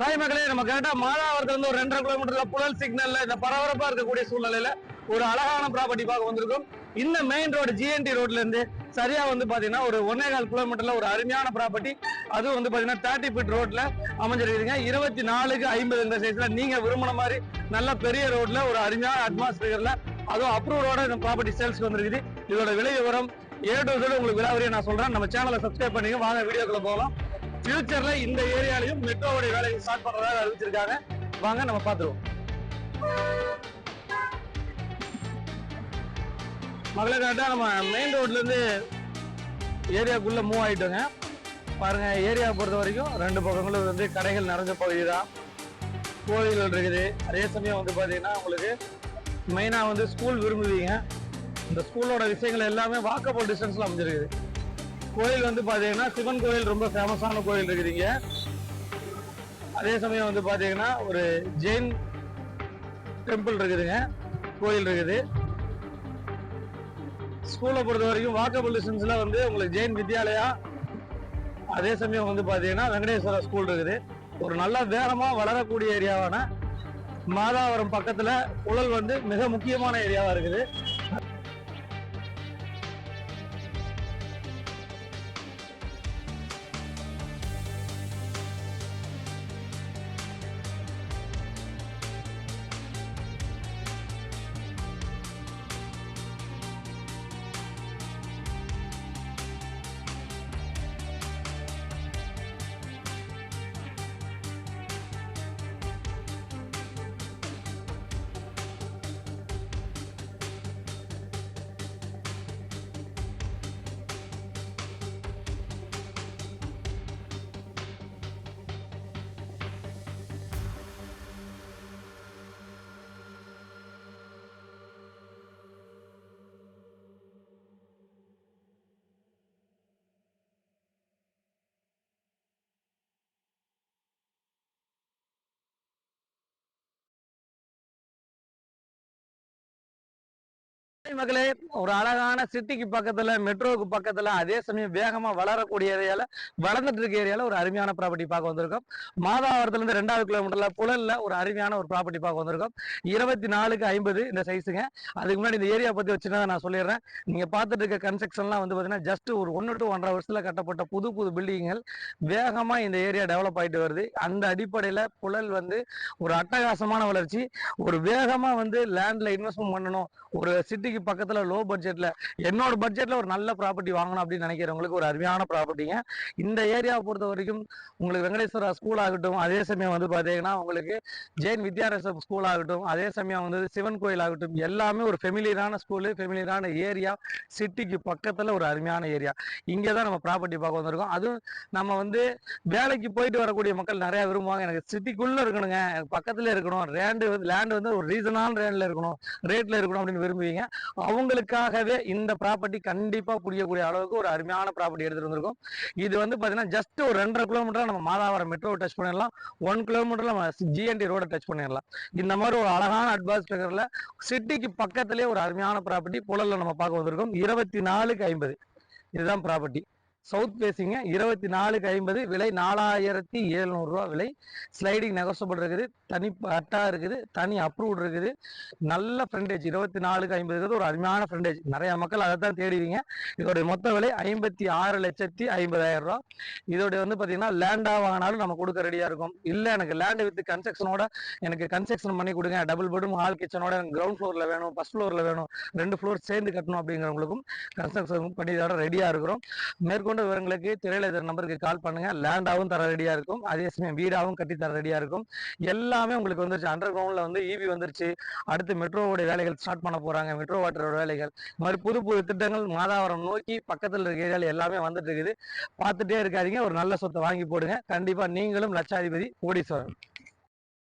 தாய் மக்களே நம்ம கேட்டா மாதாவரத்துல இருந்து ஒரு ரெண்டரை கிலோமீட்டர்ல புழல் சிக்னல்ல இந்த பரபரப்பா இருக்கக்கூடிய சூழ்நிலையில ஒரு அழகான ப்ராப்பர்ட்டி பார்க்க வந்திருக்கும். இந்த மெயின் ரோடு ஜிஎன்டி ரோட்ல இருந்து சரியா வந்து பாத்தீங்கன்னா ஒரு ஒன்னே கால் கிலோமீட்டர்ல ஒரு அருமையான ப்ராப்பர்ட்டி அதுவும் வந்து பாத்தீங்கன்னா தேர்ட்டி ஃபீட் ரோட்ல அமைஞ்சிருக்குதுங்க. இருபத்தி நாலுக்கு ஐம்பது இந்த சைஸ்ல நீங்க விரும்பின மாதிரி நல்ல பெரிய ரோட்ல ஒரு அருமையான அட்மாஸ்பியர்ல அதுவும் அப்ரூவோட இந்த ப்ராப்பர்ட்டி சேல்ஸ்க்கு வந்திருக்குது. இதோட விலை விவரம் ஏ டு உங்களுக்கு விலாவரியா நான் சொல்றேன். நம்ம சேனலை சப்ஸ்கிரைப் பண்ணிங்க வாங்க வீடியோக்குள்ள போகலாம். ஃபியூச்சர்ல இந்த ஏரியாலையும் மெட்ரோவுடைய வேலையை ஸ்டார்ட் பண்றதாக அறிவிச்சிருக்காங்க. வாங்க நம்ம பார்த்துருவோம். மகளே கரெக்டாக நம்ம மெயின் ரோட்லேருந்து ஏரியாவுக்குள்ளே மூவ் ஆகிட்டோங்க பாருங்கள் ஏரியா பொறுத்த வரைக்கும் ரெண்டு பக்கங்களும் வந்து கடைகள் நிறைஞ்ச பகுதி தான். கோவில்கள் இருக்குது. அதே சமயம் வந்து பார்த்தீங்கன்னா உங்களுக்கு மெயினாக வந்து ஸ்கூல் விரும்புவீங்க. இந்த ஸ்கூலோட விஷயங்கள் எல்லாமே வாக்கபிள் டிஸ்டன்ஸில் அமைஞ்சிருக்குது. கோயில் வந்து பார்த்தீங்கன்னா சிவன் கோயில் ரொம்ப ஃபேமஸான கோயில் இருக்குதுங்க. அதே சமயம் வந்து பார்த்தீங்கன்னா ஒரு ஜெயின் டெம்பிள் இருக்குதுங்க. கோயில் இருக்குது. ஸ்கூலை பொறுத்த வரைக்கும் வாக்கபிள் டிஸ்டன்ஸில் வந்து உங்களுக்கு ஜெயின் வித்யாலயா அதே சமயம் வந்து பார்த்தீங்கன்னா வெங்கடேஸ்வரா ஸ்கூல் இருக்குது. ஒரு நல்ல வேகமாக வளரக்கூடிய ஏரியாவான மாதாவரம் பக்கத்தில் குழல் வந்து மிக முக்கியமான ஏரியாவாக இருக்குது. மக்களே ஒரு அழகான சிட்டிக்கு பக்கத்துல மெட்ரோவுக்கு பக்கத்துல அதே சமயம் வேகமா வளரக்கூடிய ஏரியால வளர்ந்துட்டு இருக்க ஏரியால ஒரு அருமையான ப்ராப்பர்ட்டி பார்க்க வந்திருக்கோம். மாதாவரத்துல இருந்து ரெண்டாவது கிலோமீட்டர்ல புழல்ல ஒரு அருமையான ஒரு ப்ராப்பர்ட்டி பார்க்க வந்திருக்கோம். இருபத்தி நாலுக்கு ஐம்பது இந்த சைஸுங்க அதுக்கு முன்னாடி இந்த ஏரியா பத்தி வச்சுன்னா நான் சொல்லிடுறேன். நீங்க பார்த்துட்டு இருக்க கன்ஸ்ட்ரக்ஷன்லாம் வந்து பாத்தீங்கன்னா ஜஸ்ட் ஒரு ஒன்னு டு ஒன்றரை வருஷத்துல கட்டப்பட்ட புது புது பில்டிங்கள் வேகமா இந்த ஏரியா டெவலப் ஆயிட்டு வருது. அந்த அடிப்படையில புழல் வந்து ஒரு அட்டகாசமான வளர்ச்சி. ஒரு வேகமா வந்து லேண்ட்ல இன்வெஸ்ட்மெண்ட் பண்ணணும். ஒரு சிட்டிக்கு பக்கத்தில் லோ பட்ஜெட்டில் என்னோட பட்ஜெட்டில் ஒரு நல்ல ப்ராப்பர்ட்டி வாங்கணும் அப்படின்னு நினைக்கிறவங்களுக்கு ஒரு அருமையான ப்ராப்பர்ட்டிங்க இந்த ஏரியாவை பொறுத்த வரைக்கும் உங்களுக்கு வெங்கடேஸ்வரா ஸ்கூல் ஆகட்டும் அதே சமயம் வந்து பார்த்தீங்கன்னா உங்களுக்கு ஜெயின் வித்யாரசம் ஸ்கூல் ஆகட்டும் அதே சமயம் வந்து சிவன் கோயில் ஆகட்டும் எல்லாமே ஒரு ஃபெமிலியரான ஸ்கூலு ஃபெமிலியரான ஏரியா சிட்டிக்கு பக்கத்தில் ஒரு அருமையான ஏரியா இங்கே தான் நம்ம ப்ராப்பர்ட்டி பார்க்க வந்திருக்கோம். அதுவும் நம்ம வந்து வேலைக்கு போயிட்டு வரக்கூடிய மக்கள் நிறையா விரும்புவாங்க. எனக்கு சிட்டிக்குள்ளே இருக்கணுங்க. எனக்கு ரேண்டு இருக்கணும். லேண்டு வந்து ஒரு ரீசனான ரேண்டில் இருக்கணும். ரேட்டில் இருக்கணும் அப்படின்னு விரும்புவீங்க. அவங்களுக்காகவே இந்த ப்ராப்பர்ட்டி கண்டிப்பா புரியக்கூடிய அளவுக்கு ஒரு அருமையான ப்ராப்பர்ட்டி எடுத்துட்டு வந்திருக்கோம். இது வந்து பாத்தீங்கன்னா ஜஸ்ட் ஒரு ரெண்டரை கிலோமீட்டர் நம்ம மாதாவரம் மெட்ரோ டச் பண்ணிடலாம். ஒன் கிலோமீட்டர்ல நம்ம ஜிஎன்டி ரோட டச் பண்ணிடலாம். இந்த மாதிரி ஒரு அழகான அட்மாஸ்பியர்ல சிட்டிக்கு பக்கத்திலே ஒரு அருமையான ப்ராப்பர்ட்டி புழல்ல நம்ம பார்க்க வந்திருக்கோம். இருபத்தி நாலுக்கு ஐம்பது. இதுதான் ப்ராப்பர்ட்டி சவுத் பேசிங்க. இருபத்தி நாலுக்கு ஐம்பது விலை நாலாயிரத்தி எழுநூறு விலை. ஸ்லைடிங் நெகோசபிள் இருக்குது. தனி பட்டா இருக்குது. தனி அப்ரூவ்ட் இருக்குது. நல்ல ஃப்ரண்டேஜ் இருபத்தி நாலுக்கு ஐம்பது இருக்குது ஒரு அருமையான ஃப்ரெண்டேஜ் நிறைய மக்கள் அதை தான் தேடிவிங்க. இதோடைய மொத்த விலை ஐம்பத்தி ஆறு லட்சத்தி ஐம்பதாயிரம் ரூபா. இதோடைய வந்து பார்த்தீங்கன்னா லேண்டாக வாங்கினாலும் நம்ம கொடுக்க ரெடியாக இருக்கும். இல்லை எனக்கு லேண்டு வித் கன்ஸ்ட்ரக்ஷனோட எனக்கு கன்ஸ்ட்ரக்ஷன் பண்ணி கொடுங்க. டபுள் பெட்ரூம் ஹால் கிச்சனோட எனக்கு கிரவுண்ட் ஃப்ளோரில் வேணும் ஃபஸ்ட் ஃப்ளோரில் வேணும். ரெண்டு ஃப்ளோர் சேர்ந்து கட்டணும் அப்படிங்கிறவங்களுக்கும் கன்ஸ்ட்ரக்ஷன் பண்ணி இதோட ரெடியாக இருக்கிறோம். மேற்கொண்டு விவரங்களுக்கு திரையில இருக்கிற நம்பருக்கு கால் பண்ணுங்க. லேண்டாவும் தர ரெடியா இருக்கும். அதே சமயம் வீடாவும் கட்டி தர ரெடியா இருக்கும். எல்லாமே உங்களுக்கு வந்துருச்சு. அண்டர் கிரவுண்ட்ல வந்து ஈவி வந்துருச்சு. அடுத்து மெட்ரோவோட வேலைகள் ஸ்டார்ட் பண்ண போறாங்க. மெட்ரோ வாட்டரோட வேலைகள். இந்த மாதிரி புது புது திட்டங்கள் மாதாவரம் நோக்கி பக்கத்தில் இருக்க ஏரியாவில் எல்லாமே வந்துட்டு இருக்குது. பார்த்துட்டே இருக்காதீங்க. ஒரு நல்ல சொத்தை வாங்கி போடுங்க. கண்டிப்பா நீங்களும் லட்சாதிபதி கோடீஸ்வரன்.